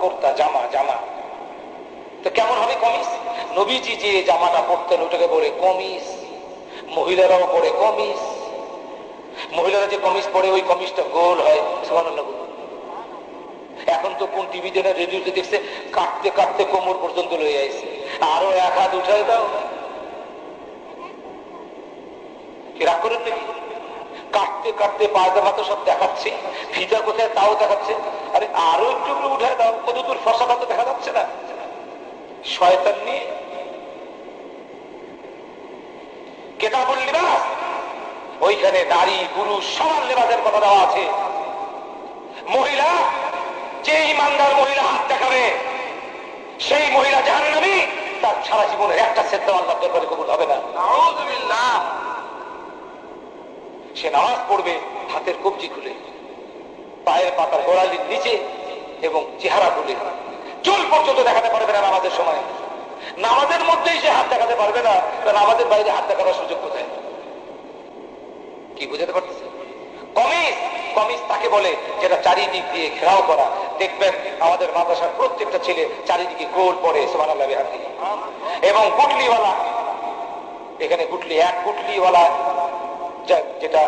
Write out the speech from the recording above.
কোর্তা জামা জামা। তো কেমন হবে কমিস? নবীজি যে জামাটা পরতেন ওটাকে বলে কমিস। মহিলারাও পরে কমিস। মহিলারা যে কমিস পরে ওই কমিসটা গোল হয়। সুবহানাল্লাহ এখন তো কোন টিভিতে না রেডিওতে দেখছে কাটতে কাটতে কোমর পর্যন্ত লয়ে আইছে। আরও এক হাত উঠায় দাও। রাগ করেন নাকি? কাটতে কাটতে পায়দা ভাত সব দেখাচ্ছে। ফিতা কোথায়, তাও দেখাচ্ছে। আরে আরও দাও কত দূর ফসা ভাত দেখা যাচ্ছে না। শয়তান নিয়ে কেতাবুল লিবাস ওইখানে নারী পুরুষ সমান লেবাসের কথা দেওয়া আছে। মহিলা যে ইমানদার মহিলা হাত দেখাবে সেই মহিলা জাহান্নামী তার সারা জীবনের একটা সেদ্ধ আল্লাহ দরবারে কবুল হবে না। সে নামাজ পড়বে হাতের কবজি খুলে। পায়ের পাতার গোড়ালির নিচে এবং চেহারা খুলে। চুল পর্যন্ত দেখাতে পারবে না নামাজের সময়। নামাজের মধ্যেই সে হাত দেখাতে পারবে না, কারণ আমাদের বাইরে হাত দেখাবার সুযোগ কোথায়? কি বুঝাতে পারতেছে? কমিস কমিস তাকে বলে যেটা চারিদিক দিয়ে ঘেরাও করা। দেখবেন আমাদের মাদ্রাসার প্রত্যেকটা ছেলে চারিদিকে গোল পরে সোমান এবং গুটলিওয়ালা, এখানে গুটলি, এক গুটলিওয়ালা যেটা